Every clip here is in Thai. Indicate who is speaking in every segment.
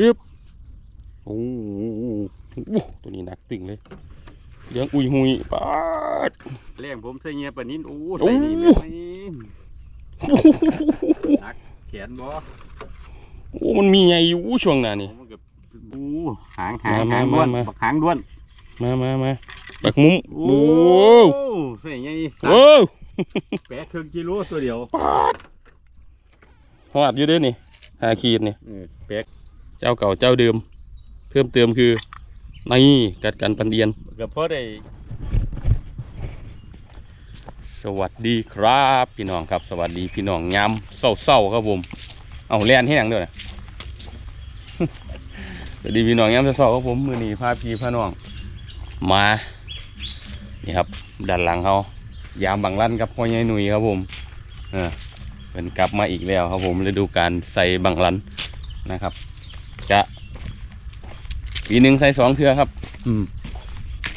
Speaker 1: ฮึบโอ้โหตัวนี้หนักตึงเลยเลี้ยงอุยหุยปาด
Speaker 2: เลี้ยงผมใส่เงี้ยปานนี้โอ้
Speaker 1: โอ้
Speaker 2: ใส่นี่แม่งนักแขนบ่
Speaker 1: โอ้มันมีไงอยู่ช่วงหน้านี่
Speaker 2: มันก็โอ้หางหาง
Speaker 1: มา
Speaker 2: หาง
Speaker 1: มา
Speaker 2: ด้วน
Speaker 1: มา
Speaker 2: บักหางด้วน
Speaker 1: มามามาบักมุ้ม
Speaker 2: โอ้
Speaker 1: โอ้
Speaker 2: ใส่ไง
Speaker 1: โอ้
Speaker 2: แปดครึ่งกิโลตัวเดียว
Speaker 1: ปาดหอดอยู่เด้วยนี่หาขีดนี่
Speaker 2: เออแปด
Speaker 1: เจ้าเก่าเจ้าเดิม เพิ่มเติมคือนี่กัดกันปันเดียน
Speaker 2: ก็พอได้
Speaker 1: สวัสดีครับพี่น้องครับ สวัสดีพี่น้องยามเศร้าๆครับผมเอาแล่นให้หยังด้วยนะสวัสดีพี่น้องยามเศร้าๆครับผมมือนี้พาพี่พาน้อง มานี่ครับด้านหลังเขายามบังลั่นกับพ่อใหญ่หนุ่ยครับผมเออเป็นกลับมาอีกแล้วครับผมฤดูการใส่บังลั่นนะครับ จะปีหนึ่งใส่สองเทือครับ อืม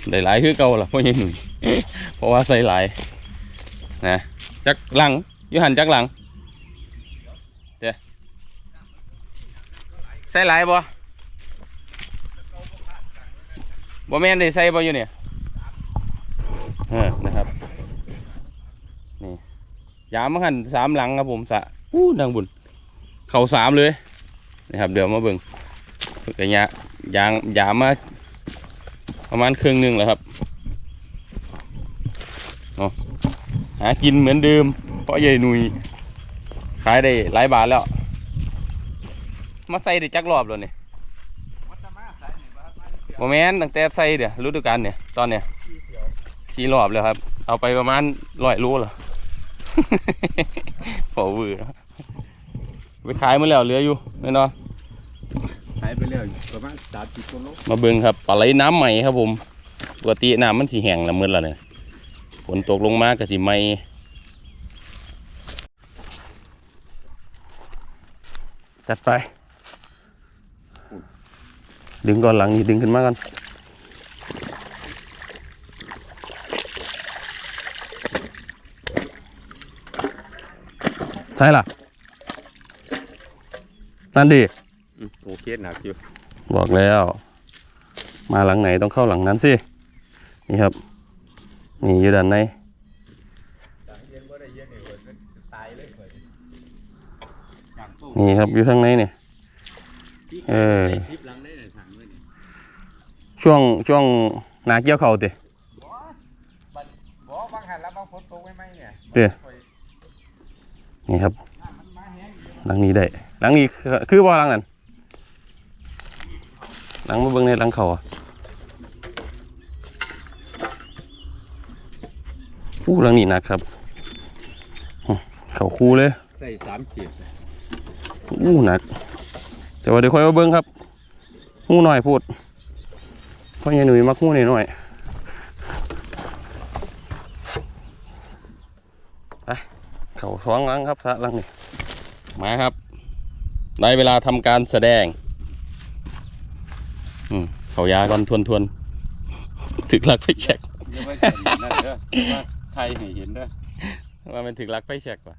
Speaker 1: ได้หลายคือเก่าล่ะพ่อใหญ่หนุ่ยเพราะว่าใส่หลายนะจักหลังอยูหันจักหลังเดี๋ยวใส่หลายบ่บ่แม่นได้ใส่บ่อยู่เนี่ยเออนะครับนี่ยามมาหันสามหลังครับผมสะอู้ดังบุญเข่าสามเลยนะครับเดี๋ยวมาเบิ่งก ระยะยางยามาประมาณครึ่งหนึ่งแล้วครับหากินเหมือนเดิม เพราะใหญ่หนุยขายได้หลายบาทแล้ว มาใส่ได้จักรอบแล้วเนี่ยโมแมนตั้งแต่ใส่เดี๋ยวฤดูกาลเนี่ยตอนเนี่ยสี่รอบแล้วครับ เอาไปประมาณร้อยโลแล้วพอวือไปขายมาแล้วเหลืออยู่แน่นอน
Speaker 2: ไปแล้วประมาณสามสิบกิโล
Speaker 1: มาเบิ่งครับปลาไหลน้ำใหม่ครับผมปกติน้ำมันสีแห้งละเมืดแล้วเนี่ยฝนตกลงมาก็สิไหม่จัดไป ดึงก่อนหลังนี่ดึงขึ้นมากันใช่ล่ะนั่นดิ
Speaker 2: อืม โอเคหนักอยู่
Speaker 1: บอกแล้ว มาหลังไหนต้องเข้าหลังนั้นสิ นี่ครับ นี่อยู่ด้านในนี่ครับอยู่ข้างในเนี่ยเออช่วงช่วงนาเกี่ยวเขาติ
Speaker 2: บ่างหันแล้วบางฝนตกไม่ไหมเนี่ย
Speaker 1: นี่ครับหลังนี้ได้หลังนี้คือคือบ่หลังนั้น หลังมาเบิ่งในหลังเขาอะอู้หลังนี้หนักครับอื้อเขาคูเลย
Speaker 2: ใส่สามขีด
Speaker 1: อู้หนัก แต่ว่าเดี๋ยวค่อยมาเบิ้งครับหู้หน่อยพูดเพราะยายหนุ่ยมักหู้หน่อยหน่อยไปเขาท้องหลังครับสระหลังนี่มาครับได้เวลาทำการแสดงอืม เขายาก่อนทวนทวนๆถึกหลักไฟแฉก
Speaker 2: เดี๋ยวไว้ใส่นั่นเด้อว่าไทยให้เห็นเด้อ
Speaker 1: ว่ามันถึกหลักไฟแฉกว่ะ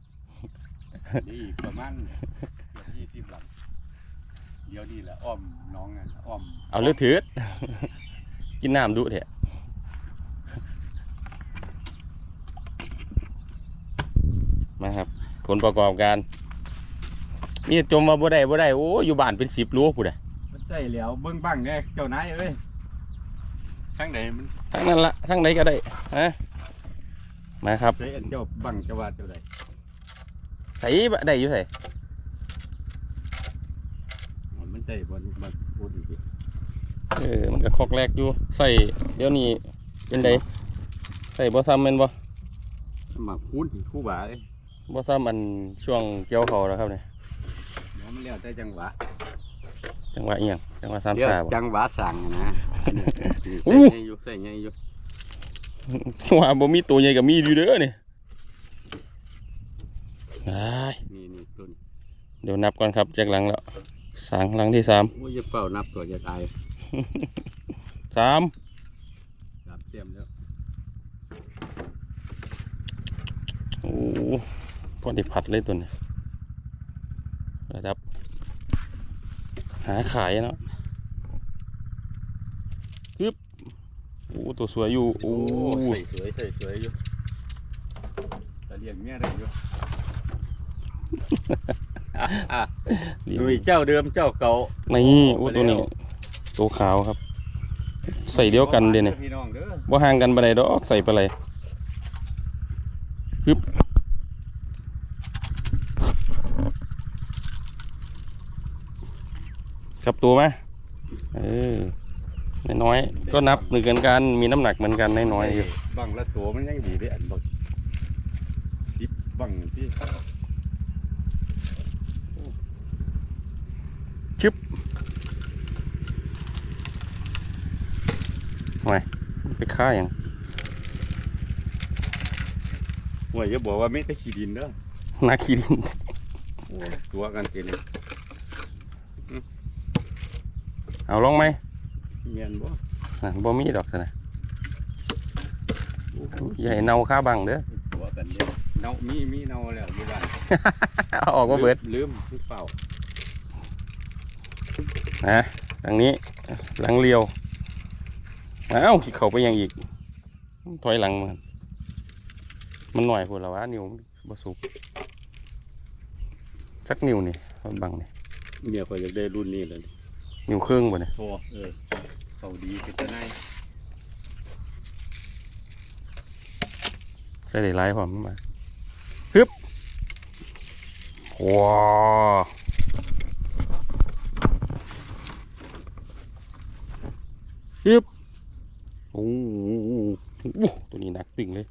Speaker 2: นี่อีกประมาณเกือบยี่สิบหลังเดี๋ยวนี่แหละอ้อมน้องอะอ้อม
Speaker 1: เอาเลือดถือกินน้ำดุเถอะมาครับ ผลประกอบการ มีจมมาบ่ได้บ่ได้โอ้อยู่บ้านเป็นสิบรั้วผู้ใด
Speaker 2: มันใจแล้วเบิ่งบังเนี่ยเจ้านายเอ้ยทั้งใดมัน
Speaker 1: ทั้งนั้นละทั้งไหนก็ได้ฮะมาครับ
Speaker 2: ใช้อันเจ้าบังเจ้าว่าเจ้าใด
Speaker 1: ใส่บะได้อยู่ใส่
Speaker 2: มันใจบนบนพูดอีกที
Speaker 1: เออมันก็คอกแรกอยู่ใส่เดี๋ยวนี้เป็นไดใส่บ่ซ้ำแม่นบ่
Speaker 2: มาพูดคู่บ่าเลย
Speaker 1: บ่ซ้ำอันช่วงเกี่ยวเขาแล้วครับเนี่ย
Speaker 2: เดี๋ยวมันแล้วแต่จังหวะ
Speaker 1: จังหวะอีหยังจังหวะสาม
Speaker 2: เดี๋ยว
Speaker 1: ชาบ่
Speaker 2: จังหวะสั่งนะนี่
Speaker 1: อู้
Speaker 2: ใส่ไงอยู่ใส่ไงอยู่
Speaker 1: ว่าบ่มีตัวใหญ่ก็มีอยู่เด้อนี่ได้
Speaker 2: นี่นี่ต้น
Speaker 1: เดี๋ยวนับก่อนครับจากหลังแล้วสางหลังที่สาม
Speaker 2: โอ้ยอย่าเฝ้านับตัวจะตาย
Speaker 1: สาม
Speaker 2: จับเตรียมแล้ว
Speaker 1: โอ้โหพอดีพัดเลยตัวนี้ระดับ หาขายเนาะปึ๊บโอ้ตัวสวยอยู่โอ้
Speaker 2: ใส่สวยใส่สวยอยู่แต่เลี้ยงเมียได้อยู่อะอะหนุ่ยเจ้าเดิมเจ้าเก่า
Speaker 1: นี่โอ้ตัวนี้ตัวขาวครับ ใส่เดียวกันเด้เนี่ย
Speaker 2: พี่น้องเด้อ
Speaker 1: บ่ห่างกันไปไหนใดดอกใส่ไปเลยปึ๊บ กลับตัวไหมเออน้อยๆก็นับเหมือนกันมีน้ำหนักเหมือนกันน้อยๆอยู่
Speaker 2: บังละตัวมันยังดีได้อันบักสิบบังที่
Speaker 1: ไปฆ่าอย่าง
Speaker 2: ว่าอย่าบอกว่าไม่ได้ขี้ดินเด้อ
Speaker 1: นาคีดิน
Speaker 2: โอ้ตัวกันเต็ม
Speaker 1: เอาลองไหม
Speaker 2: เมียนบ่
Speaker 1: น่ะบ่มีดอกซะนะอย่าให้เน่าค่าบังเด้อ
Speaker 2: ตัวกันเนี่ยเนามีมีเนาแล้วอยู่บ้าน
Speaker 1: เอาออกก็เบิด
Speaker 2: ลืมลืมเปล่า
Speaker 1: นะทางนี้หลังเลียวเอ้าสิเข้าไปยังอีก ถอยหลังมันมันหน่อยพูดแล้ววะนิ้วมันบ่สุกสักนิ้วนี่มันบังนี่
Speaker 2: เมียก็อยากได้รุ่นนี้เลย
Speaker 1: นิ้วครึ่องบ่เนี่ย
Speaker 2: โอ้เออเขาดีเป็นจะไง
Speaker 1: ใส่ได้หลายพร้อมมาฮึบว้าฮึบโอ้โหตัวนี้หนักตึงเลย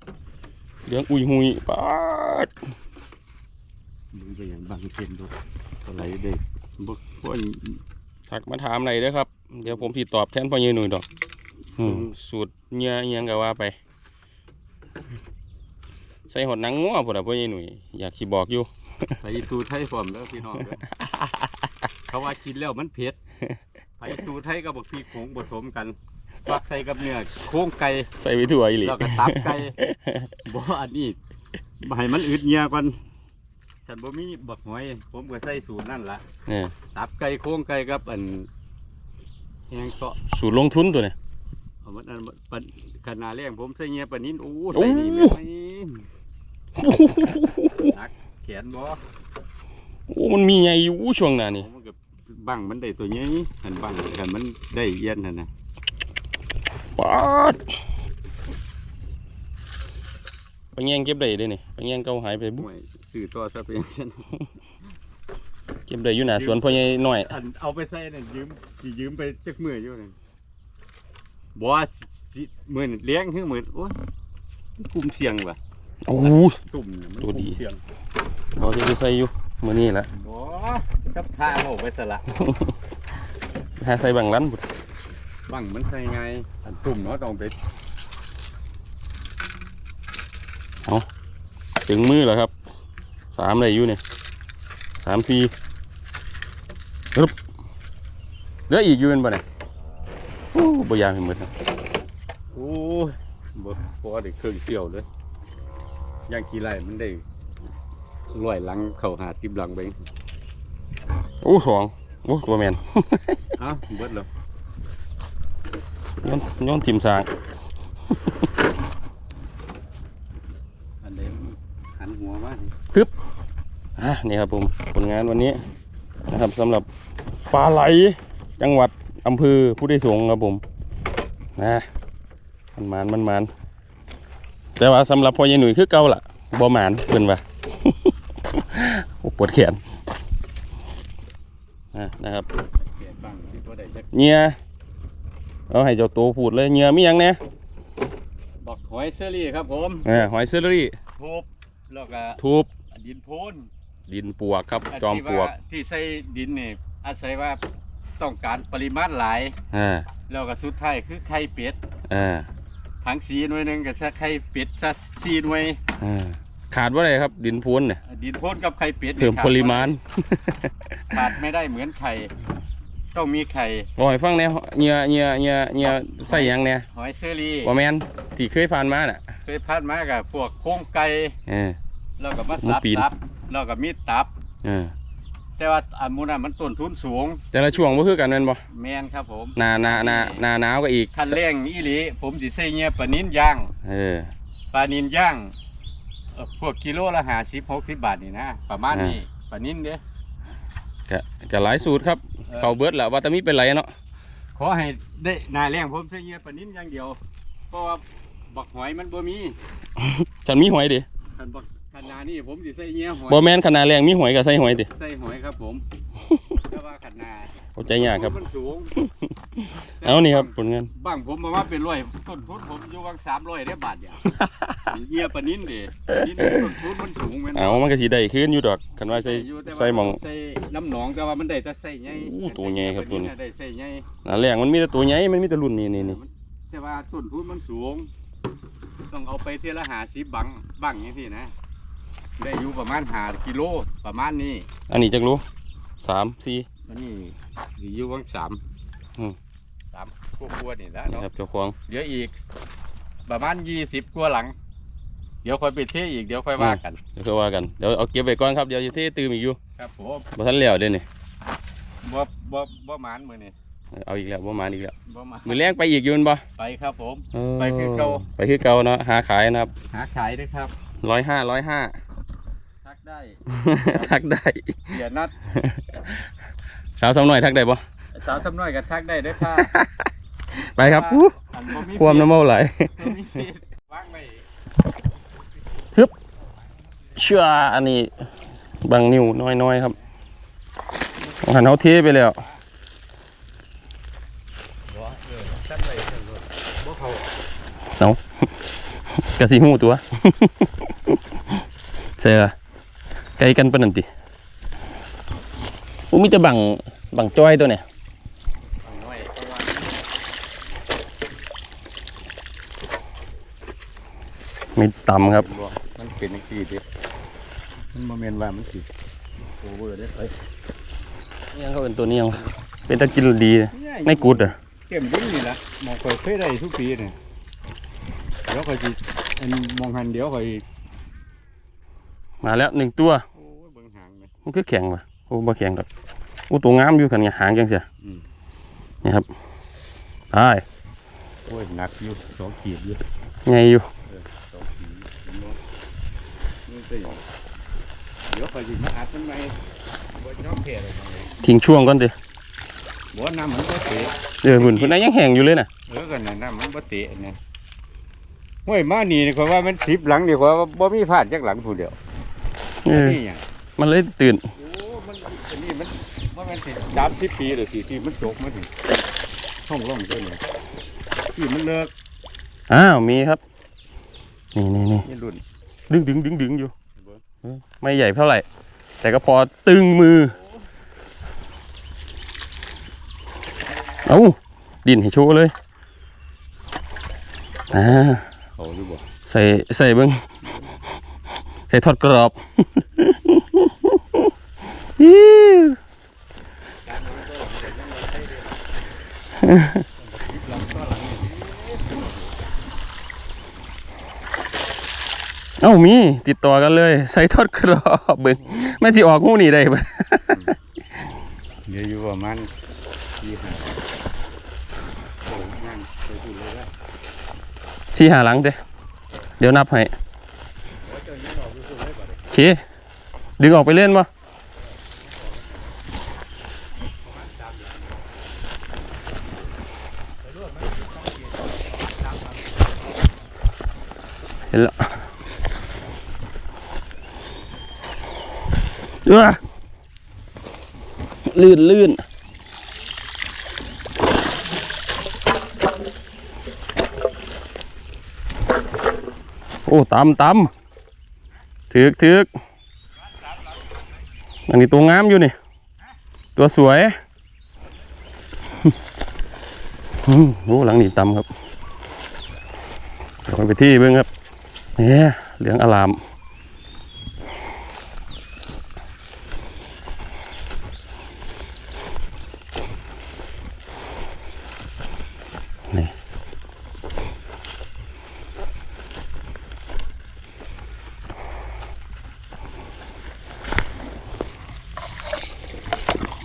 Speaker 1: เลี้ยงอุยหุยปาด
Speaker 2: มึงไปอย่างบางเช่นดูอะไรเด็กบ่พวก
Speaker 1: ถักมาถามอะไรเด้อครับ เดี๋ยวผมสิตอบแทนพ่อเยหนุ่ยดอกอืมสูตรเนื้ออิหยังก็ว่าไป ใส่หดหนังงัวพุ่นน่ะพ่อเยหนุ่ยอยากสิบอกอยู่
Speaker 2: ไปตูไทยพร้อมแล้วพี่น้องเด้อเขาว่ากินแล้วมันเผ็ดไปตูไทยกับบักพริกผงผสมกันฟักใส่กับเนื้อโครงไก่
Speaker 1: ใส่ไปถั่วอีหลี
Speaker 2: แล้วก็ตับไก่บ่อันนี้บ่ให้มันอึดเงียก่อน ฉันบ่มีบักหอย ผมก็ใส่สูตรนั่นล่ะ
Speaker 1: เนี่ย
Speaker 2: ตับไก่โครงไก่กับอันแห้งเกาะ
Speaker 1: สูตรลงทุนตัวเนี่ย
Speaker 2: เอามันอันปันขนาดแรงผมใส่เงียปานนี้โอ้
Speaker 1: โอ้
Speaker 2: ใส่ดีแม่ไหมนักแขนบ่
Speaker 1: โอ้มันมีไงอยู่ช่วงหน้านี่
Speaker 2: มันก็บังมันได้ตัวนี้หันบังกันมันได้เอียนนั่นน่ะ
Speaker 1: ปาด ไปแย่งเก็บได้เด้นี่ไปแย่งเก่าหายไปบุ
Speaker 2: ห่วยซื้อต่อซะเป็นซั่น
Speaker 1: เก็บได้อยู่หน้าสวนพ่อใหญ่น้อย
Speaker 2: อันเอาไปใส่นั่นยืมสิยืมไปจักมื้ออยู่นั่นบ่ว่าสิมื้อนั้นเลี้ยงคือมื้อโอ้ยกลุ่มเสี่ยงว่ะ
Speaker 1: โอ้ย
Speaker 2: ตุ่มเนี่ยมัน
Speaker 1: ตัวดี
Speaker 2: กลุ่มเสี่ยง
Speaker 1: เราจะไปใส่อยู่มื้อนี้ละ
Speaker 2: บ่กับท่าโอาไปซะละ
Speaker 1: หาใส่บังลันบุด
Speaker 2: บังมันใส่ไงอันตุ่มเนาะต้องไป
Speaker 1: ถึงมือแล้วครับ สามได้อยู่เนี่ยสามสี่ปึ๊บเหลืออีกอยู่เป็นบ่เนี่ยโอ้บ่อยากให้หมดนะ
Speaker 2: โอ้ยบ่พอได้เครื่องเสี่ยวเลยย่างกี่ไรมันได้ร้อยหลังเข้าหาติบหลังไป
Speaker 1: โอ้สองโอ้ตัวแมน
Speaker 2: เอ้าเบิดแล้ว
Speaker 1: ย้อนย้อนทีมสร้าง
Speaker 2: อันใดหันหัว มา
Speaker 1: อะนี่ครับผมผลงานวันนี้นะครับสำหรับปลาไหลจังหวัดอำเภอผู้ได้สงฆ์ครับผมนะมันหมานมันหมานแต่ว่าสำหรับพ่อใหญ่หนุ่ยคือเก่าล่ะบ่หมานเพิ่นว่าโอ้ปวดแขนอะนะครับ
Speaker 2: แกะบังที่บ่ได้จัก
Speaker 1: เงียเอาให้เจ้าตัวพูดเลยเงียมีหยังเนี่ย
Speaker 2: บักหอยเชอรี่ครับผม
Speaker 1: เออหอยเซอรี่
Speaker 2: ทุบแล้วก็
Speaker 1: ทุบ
Speaker 2: ดินโพน
Speaker 1: ดินปวกครับ
Speaker 2: น
Speaker 1: จอม
Speaker 2: ที่
Speaker 1: ปวกา
Speaker 2: ที่ใส่ดินนี่อาศัยว่าต้องการปริมาณหลาย
Speaker 1: อ่า
Speaker 2: แล้วก็สุดท้ายคือไข่เป็ด
Speaker 1: อ่า
Speaker 2: ถังสีหน่วยหนึงก็ซะไข่เป็ดซะสี่หน่วย
Speaker 1: อ่าขาดว่าอะไรครับ ดินพูนเนี่ย
Speaker 2: ดินโพนกับไข่เป็ดนี่
Speaker 1: เพิ่ม
Speaker 2: ขาด
Speaker 1: ปริมาณ
Speaker 2: ขาดไม่ได้เหมือนไข่ ต้องมีไข่
Speaker 1: บอกให้ฟังเนี่ยเงียเงียเงียเงียใส่หยังเนี่ย
Speaker 2: หอยเชอรี่
Speaker 1: ว่าแมนที่เคยผ่านมาน่ะ
Speaker 2: เคยพัดมากับพวกโครงไก่
Speaker 1: เออ
Speaker 2: แล้วก็มา
Speaker 1: หมู
Speaker 2: สับ
Speaker 1: ปีน
Speaker 2: สับแล้วก็มีตับ
Speaker 1: เออ
Speaker 2: แต่ว่าอันมูนั้นมันต้นทุนสูง
Speaker 1: แต่ละช่วงบ่คือกันแม่นบ่
Speaker 2: แม่นครับผม
Speaker 1: หนาหนาหนาหนาหนาวก็อีก
Speaker 2: คันแรงอีหลีผมสิใส่เงี้ยปลานิ้นย่าง
Speaker 1: เออ
Speaker 2: ปลานินย่างเอ่อพวกกิโลละหาสิบหกสิบบาทนี่นะประมาณนี้ปลานินเด้อ
Speaker 1: ก็ก็หลายสูตรครับ
Speaker 2: เออ
Speaker 1: เขาเบิดแหละว่าแต่มีเป็นไรเนาะ
Speaker 2: ขอให้ได้หนาแรงผมใส่เงี้ยปลานินอย่างเดียว เพราะว่าบักหอยมันบ่มี
Speaker 1: ฉันมีหอยดิ
Speaker 2: คันบักคั นนานี่ผมสิใส่เงี้ยหอย
Speaker 1: บ่แม่นขนาดแรงมีหอยก็ใส่หอยดิ
Speaker 2: ใส่หอยครับผมแต่ว่าคันนา
Speaker 1: เข้าใจยากครับ
Speaker 2: มันสูง
Speaker 1: เอานี่ครับผลงาน
Speaker 2: บ้างผมมาว่าเป็นร้อยต้นทุนผมอยู่วังสามร้อยได้บาทเดียวเงี้ยปลานินเด้ปลานินต้นทุนมันสูงแม่นบ่
Speaker 1: เอามันก็สิได้ขึ้นอยู่ดอกคันว่าใส่
Speaker 2: อยู่แต่ว่า
Speaker 1: ใส่หมอง
Speaker 2: ใส่น้ำหนองแต่ว่ามันได้แต่ใส่ใหญ่
Speaker 1: อู้ตัวใหญ่ครับตัวนี้
Speaker 2: ได้ใส่ใหญ่
Speaker 1: หนาแรงมันมีแต่ตัวใหญ่มันมีแต่รุ่นนี้นี่นี่
Speaker 2: แต่ว่าต้นทุนมันสูง ต้องเอาไปเทละหาสิบบังบังอย่างที่นะ ได้อยู่ประมาณหากิโลประมาณนี้
Speaker 1: อันนี้จักรู้สามสี่
Speaker 2: อันนี้สิอยู่วังสาม
Speaker 1: อืม
Speaker 2: สามกลัวๆนี่แล้ว
Speaker 1: นี่
Speaker 2: เนาะ
Speaker 1: ครับเจ้าของ
Speaker 2: เดี๋ยวอีก ประมาณยี่สิบกว่าหลัง เดี๋ยวค่อยไปเทอีกเดี๋ยวค่อยว่ากัน
Speaker 1: เดี๋ยวก็ว่ากันเดี๋ยวเอาเก็บไว้ก่อนครับเดี๋ยวจะเทตื่มอีกอยู่
Speaker 2: ครับผม
Speaker 1: บ่ทันแล้วเด้นี่
Speaker 2: บ่บ่บ่หมานมือนี่
Speaker 1: เอาอีกแล้วบ่มาอีกแล้ว
Speaker 2: บ่หมาน
Speaker 1: มือแรงไปอีกอยู่แม่นบ่
Speaker 2: ไปครับผม
Speaker 1: เออ
Speaker 2: ไปคือเก่า
Speaker 1: ไปคือเก่าเนาะหาขายนะครับ
Speaker 2: หาขายด้วยครับ
Speaker 1: ร้อยห้าร้อยห้า
Speaker 2: ทัก ได้
Speaker 1: ทักได้
Speaker 2: เสียนัด
Speaker 1: สาวสาวหน่อยทักได้บ่
Speaker 2: สาวทำน้อยกับทักได้เด้วยค่ะ
Speaker 1: ไปครับอู้
Speaker 2: อันบ่มี
Speaker 1: ความน้ำเมาไหล
Speaker 2: บ่มีเฟซวางไว้
Speaker 1: เชื่ออันนี้บางนิ้วน้อยๆครับหันเขาเทไปแล้ว
Speaker 2: บ่เออตั้งไว้ตั้งไว้บ่เข้ากะ
Speaker 1: สิหูตัวเสีย ไกลกันปานนันติอู้มีแต่บังบังจ้อยตัวเนี่ย
Speaker 2: เอาน้อยเพราะว่า
Speaker 1: มีตำครับ
Speaker 2: บ่มันเป็นจังซี่ดิมันบ่แม่นว่ามันสิโอเวอร์ได้ไป
Speaker 1: ยังเขาเป็นตัวนี้ยังเป็นตะกินดีในกูดอะ
Speaker 2: เข้มดิ้งนี่ล่ะหมองข่อยเคยได้ทุกปีนี่เดี๋ยวข่อยสิอันมองหันเดี๋ยวข่อย
Speaker 1: มาแล้วหนึ่งตัว
Speaker 2: โอ้ยเบิ่งหางแม่
Speaker 1: มันคือแข็งป่ะโอ้บ่แข็งครับโอ้ตัวงามอยู่ขันไงหางจังเสีย
Speaker 2: อืม
Speaker 1: นี่ครับไป
Speaker 2: โอ้ยหนักอยู่สองขีดอยู่
Speaker 1: ไงอยู่
Speaker 2: สองขีดเห็นบ่นี่สิเดี๋ยวข่อยสิมาอัดมันใหม่บ่ยอมแพ้เลยน้องเอ้ย
Speaker 1: ทิ้งช่วงก่อนดิ
Speaker 2: บ่น้ำมันบ่เตะ
Speaker 1: เออหุ่นพุ่นนั้นยังแห้งอยู่เลยน่ะ
Speaker 2: เออกันนะน้ำมันบ่เตะนะห้วยมานี่นี่ข่อยว่ามันสิบหลังดีกว่าบ่มีพลาดจักหลังผู้เดียว
Speaker 1: เออ
Speaker 2: นี่หยัง
Speaker 1: มันเลยตื่น
Speaker 2: โอ้มันอันนี้มันว่ามันสิสามสิบปีหรือสี่ที่มันตกมาถึงห้องร่องตัวนี้ที่มันเลิก
Speaker 1: อ้าวมีครับ นี่นี่นี่
Speaker 2: นี่รุ่น
Speaker 1: ดึงดึงดึงดึงอยู่เออไม่ใหญ่เท่าไหร่ แต่ก็พอตึงมือ เอาดินให้โชว์เลยอ่า
Speaker 2: เขาหรือบ่
Speaker 1: ใส่ใส่เบิ้งใส่ทอดกรอบอิ๊วเอ้ามี ติดต่อกันเลย ใส่ทอดกรอบเบิ้งแม่นสิออกหูนี่ได้ปะ
Speaker 2: เดี๋ยวอยู่ประมาณยี่ห้าโอ้นั่นไปดูเลยว่า
Speaker 1: ที่หาหลังเด้เดี๋ยวนับให้
Speaker 2: เค
Speaker 1: ดึงออกไปเล่นปะเห็นแล้วเออลื่นลื่นโอ้ตำตำ ถึกถึกอันนี้ตัวงามอยู่นี่ ตัวสวยอืมโอ้หลังนี่ตำครับเดี๋ยวไปที่เบิ้งครับเนี่ยเหลืองอลาม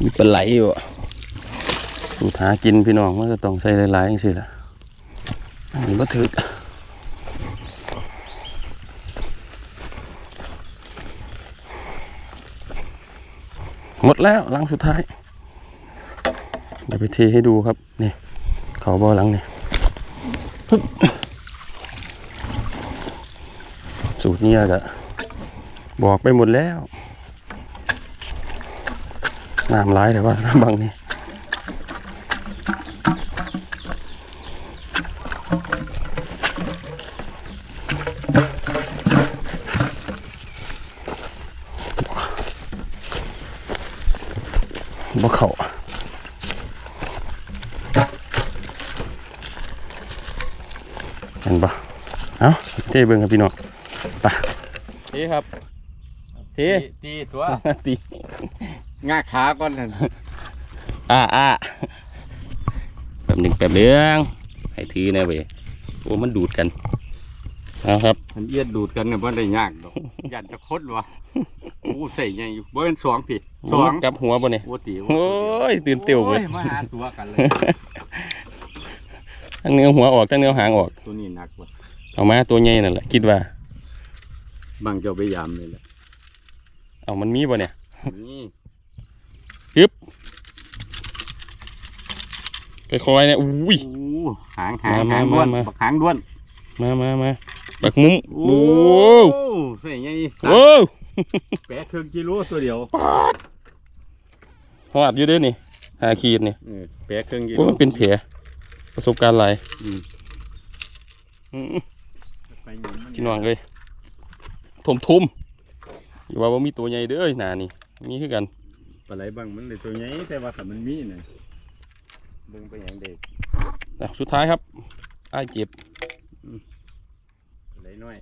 Speaker 1: มีปลาไหลอยู่อะสูตรหากินพี่น้องมันก็ต้องใส่หลายๆอย่างสิล่ะอันนี้ก็ถึกหมดแล้วหลังสุดท้ายเดี๋ยวไปเทให้ดูครับ นี่ เขาบ่อหลังนี่สูตรเนี้ยก็บอกไปหมดแล้ว น้ำร้ายแต่ว่าน้ำบังนี่บ่เขาเห็นปะเอ้าเทเบิ่งครับพี่น้องไปเทครับเท
Speaker 2: ตีตัว
Speaker 1: ตี
Speaker 2: งาขาก่อนนั่น
Speaker 1: อ่าอ่าแป๊บหนึ่งแป๊บเดืองให้ถือแนะเว้ยโอ้มันดูดกันเอาครับ
Speaker 2: มันเอียดดูดกันเนี่ยบ่ได้ยากดอกยันจะคดวะโอ้ใส่ใหญ่อยู่บ่เป็นสองพี่สอง
Speaker 1: จับหัวบ่เนี่ย
Speaker 2: โอ้ตี
Speaker 1: โอ้ยตื่นเตียวเว้ย
Speaker 2: โอ้มาหาตัวกันเลย
Speaker 1: ทั้งเนื้อหัวออกทั้งเนื้อหางออก
Speaker 2: ตัวนี้หนักว่ะ
Speaker 1: เอามาตัวใหญ่นั่นแหละคิดว่า
Speaker 2: บางเจ้าไปยามเลยแหละ
Speaker 1: เอามันมีบ่เนี่ย
Speaker 2: นี่
Speaker 1: ค่อยๆเนี่ยอุ้ย
Speaker 2: โอ้หางหาง
Speaker 1: มา
Speaker 2: หาง
Speaker 1: มา
Speaker 2: ด้วน
Speaker 1: มา
Speaker 2: บักหางด้วน
Speaker 1: มามามาปักมุ้ง
Speaker 2: โอ้
Speaker 1: โอ้
Speaker 2: ใส่ใหญ่
Speaker 1: โอ้
Speaker 2: แปดครึ่งกิโลตัวเดียว
Speaker 1: หอดอยู่เด้วยนี่หาขีดนี่
Speaker 2: เออแปดครึ่งกิโล
Speaker 1: โอ้มันเป็นแผลประสบการณ์หลาย
Speaker 2: อืม
Speaker 1: อืม
Speaker 2: ไปหยุมมัน
Speaker 1: พี่น้องเลยทุ่มทุ่มๆอย่าว่าบ่มีตัวใหญ่เด้อหนานี่มีคือกัน
Speaker 2: ปลาไหลบางมันเลยตัวใหญ่แต่ว่าถ้ามันมีน่ะเบิ่งไปอย่างเด็ก
Speaker 1: อะสุดท้ายครับไอ้ายเจ็บ
Speaker 2: ปลาไหลน้อย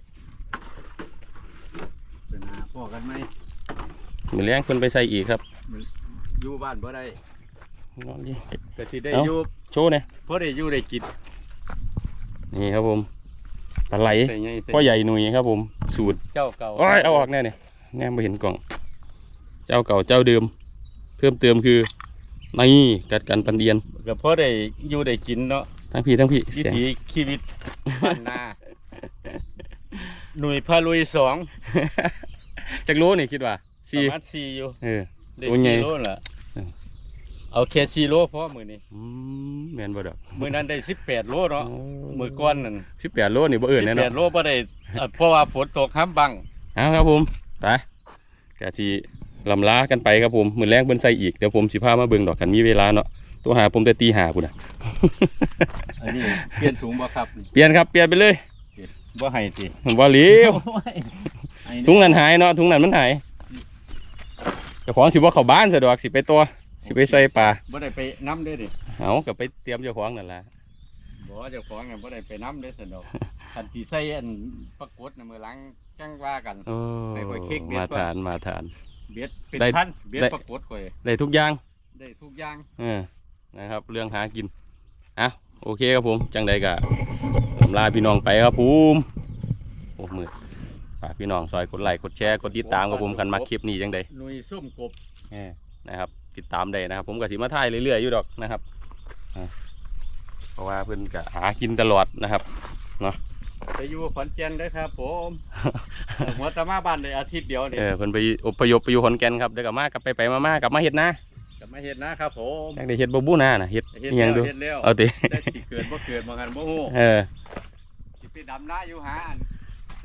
Speaker 2: เป็นหาพ่อกันไหม
Speaker 1: มือแรงเพิ่นไปใส่อีกครับ
Speaker 2: อยู่บ้านบ่ได้
Speaker 1: นอนดิ
Speaker 2: ก็สิได้
Speaker 1: เอ้า
Speaker 2: อยู่
Speaker 1: โชว์เนี่ย
Speaker 2: พอได้อยู่ได้กิน
Speaker 1: นี่ครับผมปลาไหล
Speaker 2: ใส่ใหญ่ใส่
Speaker 1: พ่อใหญ่หนุ่ยครับผมสูตร
Speaker 2: เจ้าเก่า
Speaker 1: โอ้ยเอาออกแน่เนี่ยแน่ไม่เห็นกล่อง เจ้าเก่าเจ้าเดิม เพิ่มเติมคือนี่กัดกันปันเดียน
Speaker 2: ก็พอได้อยู่ได้กินเนาะ
Speaker 1: ทั้งพี่ทั้งพี่
Speaker 2: วิ
Speaker 1: เสียง
Speaker 2: ถีชีวิตบ้านนาหน่วยพาลุยสอง
Speaker 1: จักโลนี่คิดว่า
Speaker 2: ป
Speaker 1: สี่
Speaker 2: ระมาณสี่อยู่
Speaker 1: เออ
Speaker 2: ได้
Speaker 1: ตัวใหญ่
Speaker 2: สี่โลละ
Speaker 1: เออ
Speaker 2: เอาแค่สี่โลพอมือนี้
Speaker 1: อืมแม่นบ่ดอก
Speaker 2: มือนั้นได้สิบแปดโลเนาะมือก้อนนั่น
Speaker 1: สิบแปดโลนี่บ่เอื่น
Speaker 2: สิ
Speaker 1: แน่
Speaker 2: บ
Speaker 1: เน
Speaker 2: แป
Speaker 1: อ
Speaker 2: ดโลบ่ได้เอ่อเพราะว่าฝนตกห้ามบัง
Speaker 1: เอาครับผม ไปกะที ลำลากันไปครับผมมือแรงเบิ่นใส่อีกเดี๋ยวผมสิพามาเบิ่งดอกกันมีเวลาเนาะตัวหาผมแต่ตีหาพุ่นน่ะ
Speaker 2: อันนี้เปลี่ยนถุงบ่ครับนี่
Speaker 1: เปลี่ยนครับเปลี่ยนไปเลย
Speaker 2: บ่ให้ติ
Speaker 1: ผมว่าเหลียวถุงนั้นหายเนาะถุงนั้นมันหายเจ้าของสิบ่เข้าบ้านสะดวกสิไปตัวสิไปใส่ปลา
Speaker 2: บ่ได้ไปน้ำเด้อดิ
Speaker 1: เอาก็ไปเตรียมเจ้าของนั่นล่ะ
Speaker 2: บ่เจ้าของน่ะบ่ได้ไปน้ำเด้อสนดอกคันสิใส่อันปรากฏน่ะมื้อหลังจังว่ากัน
Speaker 1: โอ้
Speaker 2: ไปค่อยเค้กเบ็ด
Speaker 1: มา
Speaker 2: ก่อน
Speaker 1: ทานมาทาน
Speaker 2: เบ็ดเป็น
Speaker 1: ได้
Speaker 2: พันเบ็ด
Speaker 1: ได้
Speaker 2: ปรากฏข่อย
Speaker 1: ได้ทุกอย่าง
Speaker 2: ได้ทุกอย่าง
Speaker 1: เออนะครับ เรื่องหากินอะโอเคครับผมจังใดก็ผมลาพี่น้องไปครับผมโอ้มือฝากพี่น้องซอยกดไลค์กดแชร์กดติดตามกับผมกันมาคลิปนี้จังใด
Speaker 2: หนุ่ยส้มกบ
Speaker 1: เออนะครับติดตามได้นะครับ ผมก็สิมาถ่ายเรื่อยๆอยู่ดอกนะครับอ่าเพราะว่าเพิ่นก็หากินตลอดนะครับ
Speaker 2: ไปอยู่ขอนแก่นเด้อครับผมหัวตะมาบ้านได้อาทิตย์เดียวนี่
Speaker 1: เออเพิ่นไปอพยพไปอยู่ขอนแก่นครับเดี๋ยวกลับมากลับไปไปมาๆกลับมาเฮ็ดนะ
Speaker 2: กลับมาเฮ็ดนะครับผม
Speaker 1: อยากได้เฮ็ดบ่บู้หน้าน่ะเฮ็ด
Speaker 2: เฮ็ด
Speaker 1: อิหยัง
Speaker 2: แล้ว
Speaker 1: ดู
Speaker 2: เฮ็ดแล้ว
Speaker 1: เอาติ
Speaker 2: ได้สิเกิดบ่เกิดบ่กันบ่ฮู้
Speaker 1: เออ
Speaker 2: สิไปดำนาอยู่หาอัน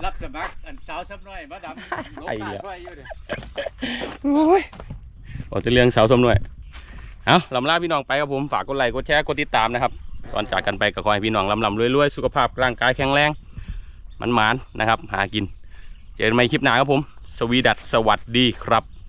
Speaker 2: รับสมัครอันสาวซับน้อยมาดำลง
Speaker 1: ไอ้
Speaker 2: น้า
Speaker 1: เหี้ย
Speaker 2: ช่วยอยู่เด้อ
Speaker 1: โอ้ยบอกจะเรื่องสาวสมหน่วยเอาลำลาพี่น้องไปครับผมฝากกดไลค์กดแชร์กดติดตามนะครับก่อนจากกันไปก็ขอให้พี่น้องลำลำรวยๆสุขภาพร่างกายแข็งแรง มันหมานนะครับ หากิน เจอกันใหม่คลิปหน้าครับผม สวีดัสสวัสดีครับ